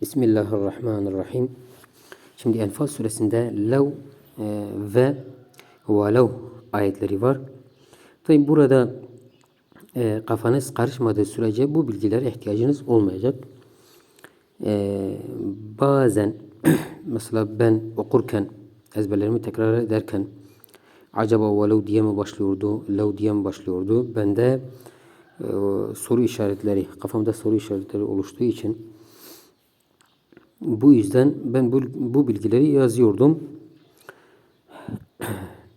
Bismillahirrahmanirrahim. Şimdi Enfal suresinde lev e, ve velev ayetleri var. Tabi burada e, kafanız karışmadığı sürece bu bilgilere ihtiyacınız olmayacak. E, bazen mesela ben okurken ezberlerimi tekrar ederken acaba velev diye mi başlıyordu, lev diye mi başlıyordu? Bende e, soru işaretleri, kafamda soru işaretleri oluştuğu için bu yüzden ben bu, bu bilgileri yazıyordum.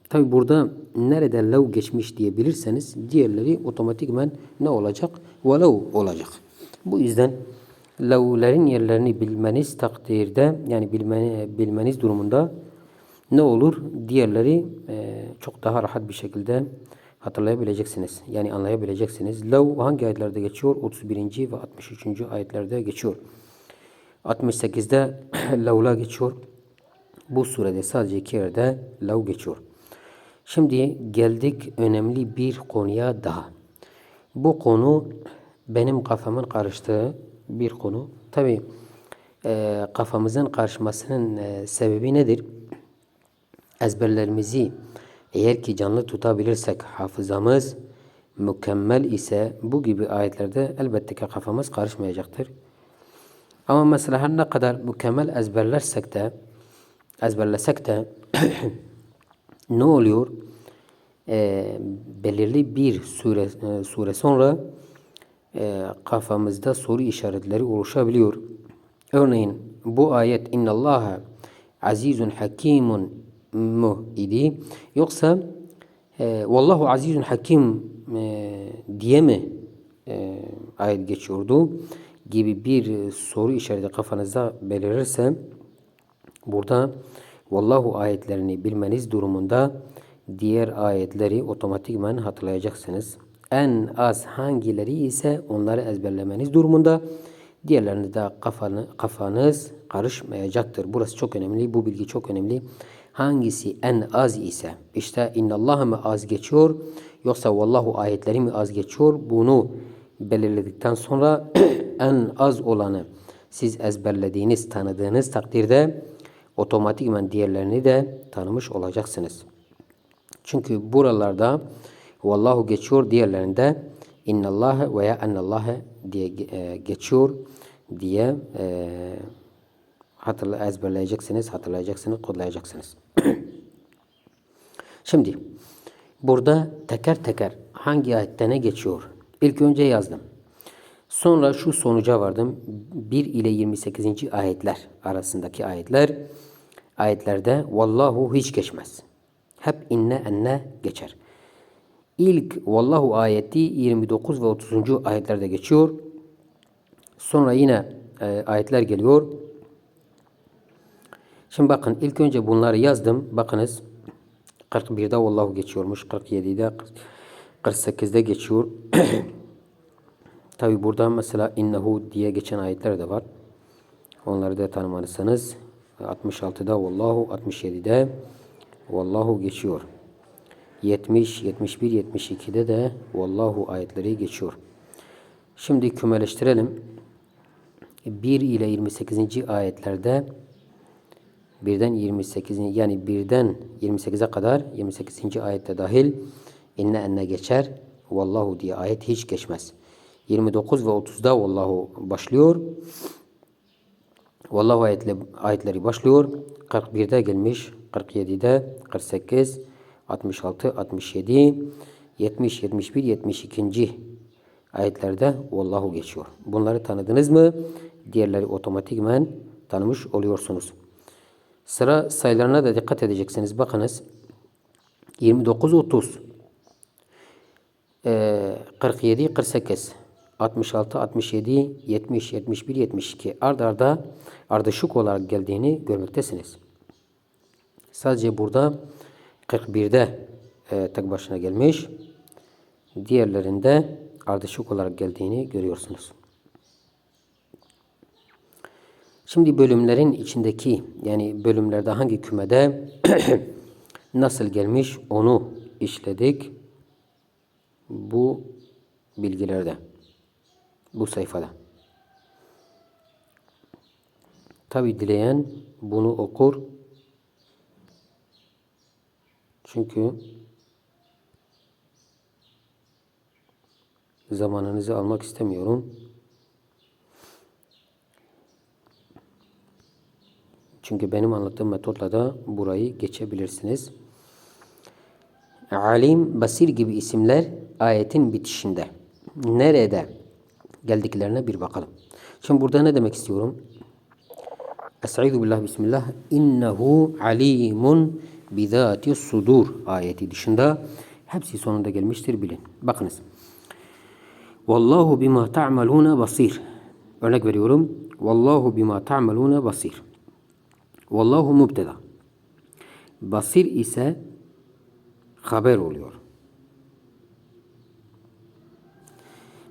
Tabi burada nerede lev geçmiş diyebilirseniz diğerleri otomatikmen ne olacak? Velev olacak. Bu yüzden levlerin yerlerini bilmeniz takdirde yani bilmeni, bilmeniz durumunda ne olur? Diğerleri e, çok daha rahat bir şekilde hatırlayabileceksiniz. Yani anlayabileceksiniz. Lev hangi ayetlerde geçiyor? 31. ve 63. ayetlerde geçiyor. 68'de lavla geçiyor. Bu surede sadece iki yerde lav geçiyor. Şimdi geldik önemli bir konuya daha. Bu konu benim kafamın karıştığı bir konu. Tabi e, kafamızın karışmasının e, sebebi nedir? Ezberlerimizi eğer ki canlı tutabilirsek hafızamız mükemmel ise bu gibi ayetlerde elbette ki kafamız karışmayacaktır. Ama mesela her ne kadar mükemmel ezberlersek de ezberlesek de ne oluyor? Ee, belirli bir süre, e, süre sonra e, kafamızda soru işaretleri oluşabiliyor. Örneğin bu ayet innallaha azizun hakimun mu idi yoksa e, vallahu azizun hakim e, diye mi e, ayet geçiyordu? Gibi bir e, soru işareti kafanızda belirirse burada Vallahu ayetlerini bilmeniz durumunda diğer ayetleri otomatikman hatırlayacaksınız. En az hangileri ise onları ezberlemeniz durumunda diğerlerini de kafanı, kafanız karışmayacaktır. Burası çok önemli. Bu bilgi çok önemli. Hangisi en az ise işte innallah mı az geçiyor yoksa vallahu ayetleri mi az geçiyor bunu belirledikten sonra en az olanı siz ezberlediğiniz, tanıdığınız takdirde otomatikman diğerlerini de tanımış olacaksınız. Çünkü buralarda vallahu geçiyor diğerlerinde innallâhe veya ennallâhe diye e, geçiyor diye e, hatırla, ezberleyeceksiniz, hatırlayacaksınız, kodlayacaksınız. Şimdi burada teker teker hangi ayette ne geçiyor? İlk önce yazdım. Sonra şu sonuca vardım. 1 ile 28. ayetler arasındaki ayetler ayetlerde vallahu hiç geçmez. Hep inne enne geçer. İlk vallahu ayeti 29 ve 30. ayetlerde geçiyor. Sonra yine e, ayetler geliyor. Şimdi bakın ilk önce bunları yazdım. Bakınız 41'de vallahu geçiyormuş. 47'de 48'de geçiyor. Tabi burada mesela innehu diye geçen ayetler de var. Onları da tanımalısınız. 66'da vallahu, 67'de vallahu geçiyor. 70, 71, 72'de de vallahu ayetleri geçiyor. Şimdi kümeleştirelim. 1 ile 28. ayetlerde birden 28 yani birden 28'e kadar 28. ayette dahil inne enne geçer. Vallahu diye ayet hiç geçmez. 29 ve 30'da vallahu başlıyor. Vallahu ayetle, ayetleri başlıyor. 41'de gelmiş, 47'de, 48, 66, 67, 70, 71, 72. ayetlerde vallahu geçiyor. Bunları tanıdınız mı? Diğerleri otomatikmen tanımış oluyorsunuz. Sıra sayılarına da dikkat edeceksiniz. Bakınız. 29, 30, 47, 48, 66, 67, 70, 71, 72 ard arda ardışık olarak geldiğini görmektesiniz. Sadece burada 41'de e, tek başına gelmiş. Diğerlerinde ardışık olarak geldiğini görüyorsunuz. Şimdi bölümlerin içindeki yani bölümlerde hangi kümede nasıl gelmiş onu işledik bu bilgilerde bu sayfada. Tabi dileyen bunu okur. Çünkü zamanınızı almak istemiyorum. Çünkü benim anlattığım metotla da burayı geçebilirsiniz. Alim, Basir gibi isimler ayetin bitişinde. Nerede geldiklerine bir bakalım. Şimdi burada ne demek istiyorum? Estaizu billah bismillah. İnnehu alimun bizati sudur ayeti dışında hepsi sonunda gelmiştir bilin. Bakınız. Vallahu bima ta'maluna basir. Örnek veriyorum. Vallahu bima ta'maluna basir. Vallahu mubteda. Basir ise haber oluyor.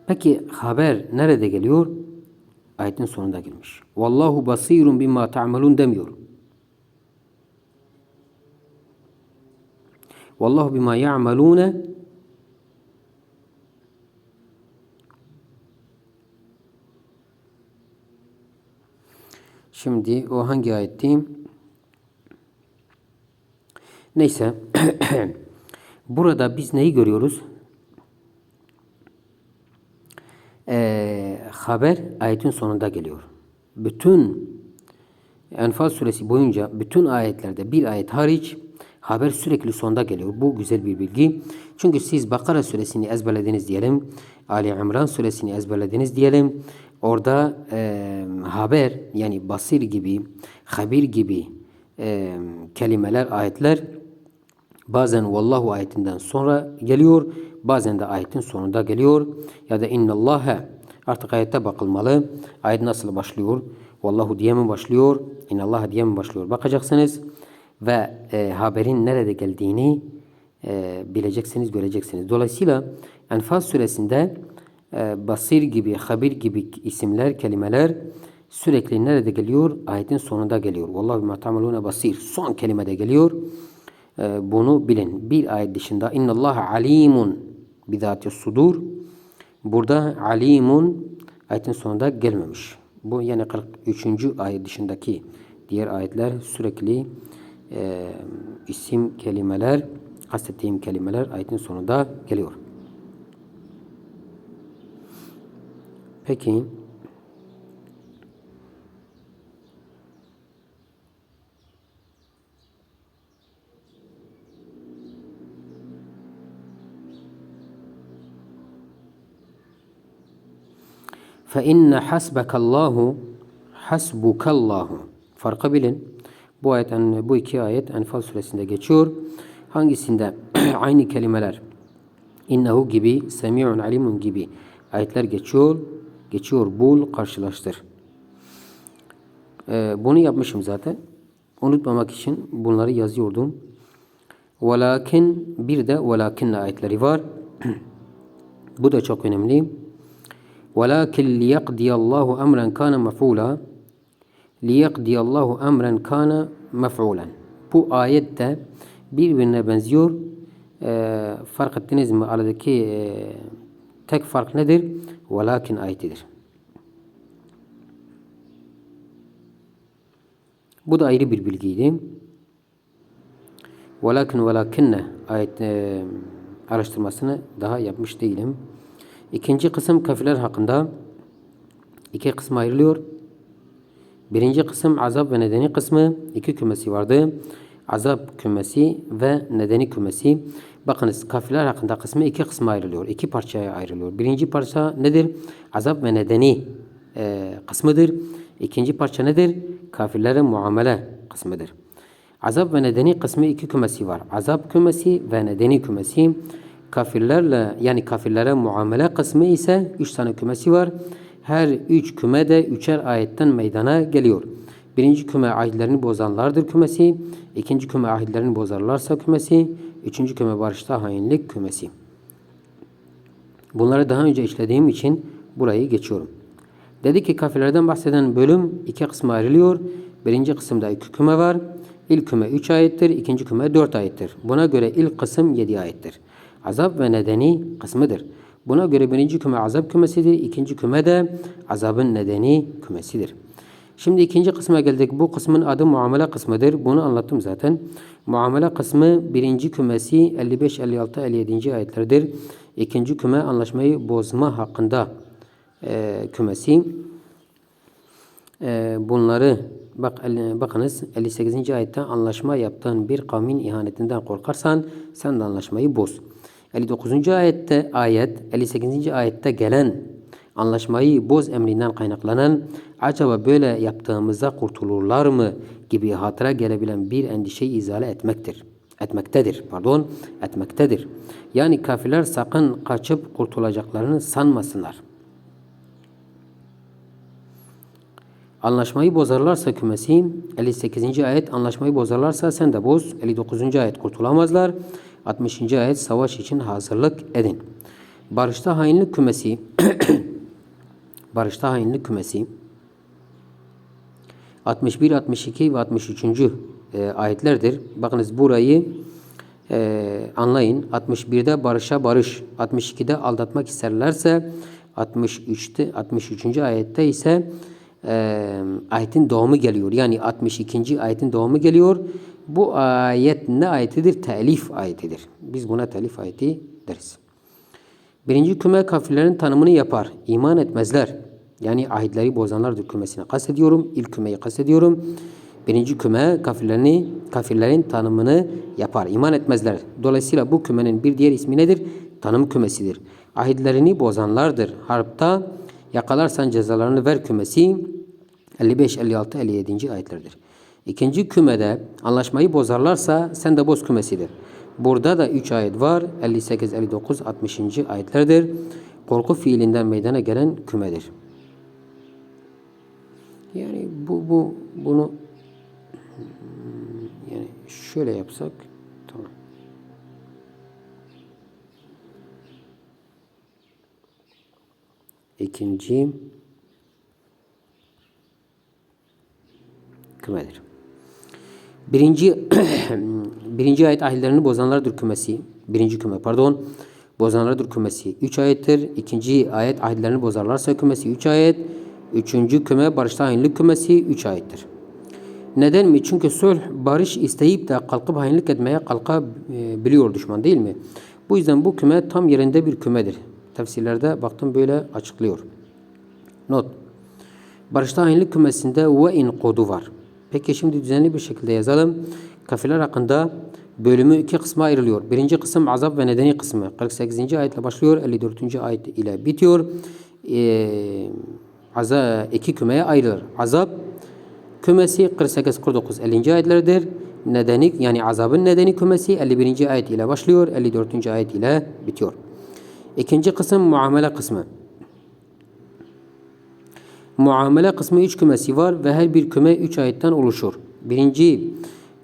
Peki haber nerede geliyor? Ayetin sonunda gelmiş. Vallahu basirun bima ta'malun demiyor. Vallahu bima ya'malune Şimdi o hangi ayetti? Neyse. Burada biz neyi görüyoruz? Ee, haber ayetin sonunda geliyor. Bütün Enfal suresi boyunca bütün ayetlerde bir ayet hariç haber sürekli sonda geliyor. Bu güzel bir bilgi. Çünkü siz Bakara suresini ezberlediniz diyelim. Ali İmran suresini ezberlediniz diyelim. Orada e, haber yani basir gibi, habir gibi e, kelimeler, ayetler bazen vallahu ayetinden sonra geliyor, bazen de ayetin sonunda geliyor. Ya da innallâhe artık ayette bakılmalı. Ayet nasıl başlıyor? Vallahu diye mi başlıyor? İnnallâhe diye mi başlıyor? Bakacaksınız ve e, haberin nerede geldiğini e, bileceksiniz, göreceksiniz. Dolayısıyla Enfal suresinde e, basir gibi, habir gibi isimler, kelimeler sürekli nerede geliyor? Ayetin sonunda geliyor. Vallahi bima ta'maluna basir. Son kelimede geliyor. E, bunu bilin. Bir ayet dışında innallaha alimun bizati sudur. Burada alimun ayetin sonunda gelmemiş. Bu yani 43. ayet dışındaki diğer ayetler sürekli e, isim kelimeler, kastettiğim kelimeler ayetin sonunda geliyor. Peki Fe inne hasbekallahu hasbukallahu. Farkı bilin. Bu ayet bu iki ayet Enfal suresinde geçiyor. Hangisinde aynı kelimeler innehu gibi, semi'un alimun gibi ayetler geçiyor. Geçiyor. Bul, karşılaştır. Ee, bunu yapmışım zaten. Unutmamak için bunları yazıyordum. Velakin bir de velakinle ayetleri var. bu da çok önemli. Velakin liyaqdiyallahu emren kana mef'ula liyaqdiyallahu emren kana mef'ulen. Bu ayette birbirine benziyor. E, fark ettiniz mi? Aradaki e, tek fark nedir? Velakin ayetidir. Bu da ayrı bir bilgiydi. Velakin velakinne ayet e, araştırmasını daha yapmış değilim. İkinci kısım kafirler hakkında iki kısma ayrılıyor. Birinci kısım azap ve nedeni kısmı iki kümesi vardı. Azap kümesi ve nedeni kümesi. Bakınız kafirler hakkında kısmı iki kısma ayrılıyor. iki parçaya ayrılıyor. Birinci parça nedir? Azap ve nedeni e, kısmıdır. İkinci parça nedir? Kafirlerin muamele kısmıdır. Azap ve nedeni kısmı iki kümesi var. Azap kümesi ve nedeni kümesi. Kafirlerle yani kafirlere muamele kısmı ise üç tane kümesi var. Her üç küme de üçer ayetten meydana geliyor. Birinci küme ahitlerini bozanlardır kümesi. ikinci küme ahitlerini bozarlarsa kümesi. Üçüncü küme barışta hainlik kümesi. Bunları daha önce işlediğim için burayı geçiyorum. Dedi ki kafirlerden bahseden bölüm iki kısma ayrılıyor. Birinci kısımda iki küme var. İlk küme üç ayettir, ikinci küme dört ayettir. Buna göre ilk kısım yedi ayettir. Azap ve nedeni kısmıdır. Buna göre birinci küme azap kümesidir, ikinci küme de azabın nedeni kümesidir. Şimdi ikinci kısma geldik. Bu kısmın adı muamele kısmıdır. Bunu anlattım zaten. Muamele kısmı birinci kümesi 55, 56, 57. ayetlerdir. İkinci küme anlaşmayı bozma hakkında e, kümesi. E, bunları bak bakınız 58. ayette anlaşma yaptığın bir kavmin ihanetinden korkarsan sen de anlaşmayı boz. 59. ayette ayet 58. ayette gelen anlaşmayı boz emrinden kaynaklanan acaba böyle yaptığımızda kurtulurlar mı gibi hatıra gelebilen bir endişeyi izale etmektir. Etmektedir, pardon, etmektedir. Yani kafirler sakın kaçıp kurtulacaklarını sanmasınlar. Anlaşmayı bozarlarsa kümesi 58. ayet anlaşmayı bozarlarsa sen de boz. 59. ayet kurtulamazlar. 60. ayet savaş için hazırlık edin. Barışta hainlik kümesi Barışta hainlik kümesi 61, 62 ve 63. e, ayetlerdir. Bakınız burayı e, anlayın. 61'de barışa barış, 62'de aldatmak isterlerse 63'te 63. ayette ise e, ayetin doğumu geliyor. Yani 62. ayetin doğumu geliyor. Bu ayet ne ayetidir? Telif ayetidir. Biz buna telif ayeti deriz. Birinci küme kafirlerin tanımını yapar. İman etmezler. Yani ahitleri bozanlardır kümesine kastediyorum. İlk kümeyi kastediyorum. Birinci küme kafirlerini, kafirlerin tanımını yapar. İman etmezler. Dolayısıyla bu kümenin bir diğer ismi nedir? Tanım kümesidir. Ahitlerini bozanlardır. Harpta yakalarsan cezalarını ver kümesi 55, 56, 57. ayetlerdir. İkinci kümede anlaşmayı bozarlarsa sen de boz kümesidir. Burada da 3 ayet var. 58, 59, 60. ayetlerdir. Korku fiilinden meydana gelen kümedir. Yani bu bu bunu yani şöyle yapsak tamam. İkinci kümedir. Birinci birinci ayet ahillerini bozanlardır kümesi. Birinci küme pardon. Bozanlardır kümesi. Üç ayettir. İkinci ayet ahillerini bozarlarsa kümesi. Üç ayet. Üçüncü küme barışta hainlik kümesi. Üç ayettir. Neden mi? Çünkü sulh barış isteyip de kalkıp hainlik etmeye kalkabiliyor düşman değil mi? Bu yüzden bu küme tam yerinde bir kümedir. Tefsirlerde baktım böyle açıklıyor. Not. Barışta hainlik kümesinde ve in kodu var. Peki şimdi düzenli bir şekilde yazalım. Kafirler hakkında bölümü iki kısma ayrılıyor. Birinci kısım azap ve nedeni kısmı. 48. ayetle başlıyor. 54. ayet ile bitiyor. Ee, azap iki kümeye ayrılır. Azap kümesi 48 49 50. ayetlerdir. Nedeni yani azabın nedeni kümesi 51. ayet ile başlıyor. 54. ayet ile bitiyor. İkinci kısım muamele kısmı. Muamele kısmı üç kümesi var ve her bir küme üç ayetten oluşur. Birinci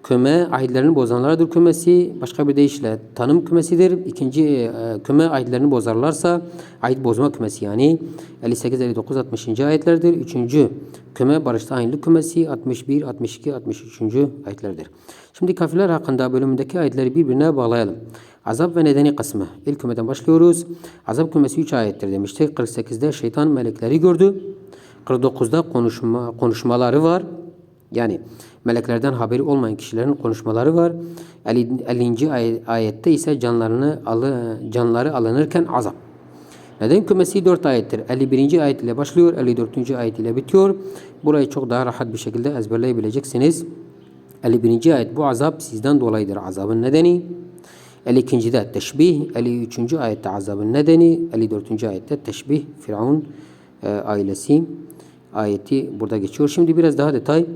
küme ahitlerini bozanlardır kümesi. Başka bir deyişle tanım kümesidir. İkinci e, küme ahitlerini bozarlarsa ahit bozma kümesi yani 58, 59, 60. ayetlerdir. Üçüncü küme barışta hainlik kümesi 61, 62, 63. ayetlerdir. Şimdi kafirler hakkında bölümündeki ayetleri birbirine bağlayalım. Azap ve nedeni kısmı. İlk kümeden başlıyoruz. Azap kümesi 3 ayettir demiştik. 48'de şeytan melekleri gördü. 49'da konuşma, konuşmaları var. Yani meleklerden haberi olmayan kişilerin konuşmaları var. 50. ayette ise canlarını alı, canları alınırken azap. Neden kümesi 4 ayettir. 51. ayet ile başlıyor, 54. ayet ile bitiyor. Burayı çok daha rahat bir şekilde ezberleyebileceksiniz. 51. ayet bu azap sizden dolayıdır. Azabın nedeni 52'de teşbih, 53. ayette azabın nedeni, 54. ayette teşbih, Firavun e, ailesi ayeti burada geçiyor. Şimdi biraz daha detay.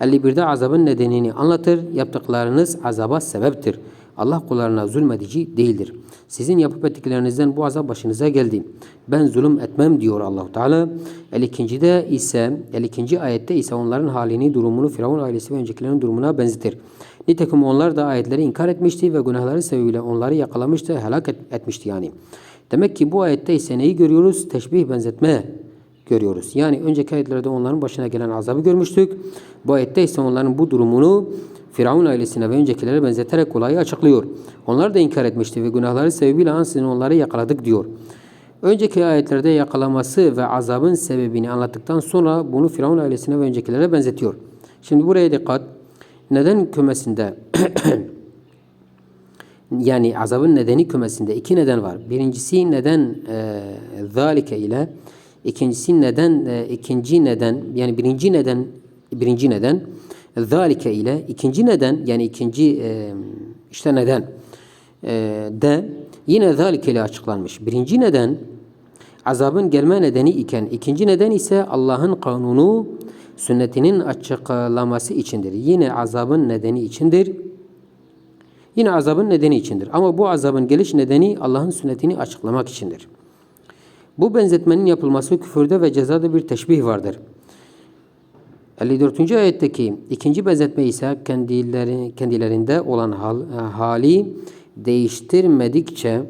51'de azabın nedenini anlatır. Yaptıklarınız azaba sebeptir. Allah kullarına zulmedici değildir. Sizin yapıp ettiklerinizden bu azap başınıza geldi. Ben zulüm etmem diyor Allahu Teala. 52'de ise 52. ayette ise onların halini, durumunu Firavun ailesi ve öncekilerin durumuna benzetir. Nitekim onlar da ayetleri inkar etmişti ve günahları sebebiyle onları yakalamıştı, helak et, etmişti yani. Demek ki bu ayette ise neyi görüyoruz? Teşbih benzetme görüyoruz. Yani önceki ayetlerde onların başına gelen azabı görmüştük. Bu ayette ise onların bu durumunu Firavun ailesine ve öncekilere benzeterek olayı açıklıyor. Onlar da inkar etmişti ve günahları sebebiyle ansızın onları yakaladık diyor. Önceki ayetlerde yakalaması ve azabın sebebini anlattıktan sonra bunu Firavun ailesine ve öncekilere benzetiyor. Şimdi buraya dikkat. Neden kümesinde yani azabın nedeni kümesinde iki neden var. Birincisi neden e, zalike ile ikincisi neden e, ikinci neden yani birinci neden birinci neden zalike ile ikinci neden yani ikinci e, işte neden e, de yine zalike ile açıklanmış. Birinci neden azabın gelme nedeni iken ikinci neden ise Allah'ın kanunu sünnetinin açıklaması içindir. Yine azabın nedeni içindir. Yine azabın nedeni içindir. Ama bu azabın geliş nedeni Allah'ın sünnetini açıklamak içindir. Bu benzetmenin yapılması küfürde ve cezada bir teşbih vardır. 54. ayetteki ikinci benzetme ise kendileri, kendilerinde olan hal, hali değiştirmedikçe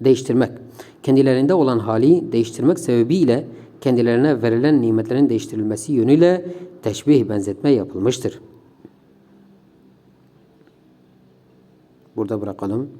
değiştirmek. Kendilerinde olan hali değiştirmek sebebiyle kendilerine verilen nimetlerin değiştirilmesi yönüyle teşbih benzetme yapılmıştır. Burada bırakalım.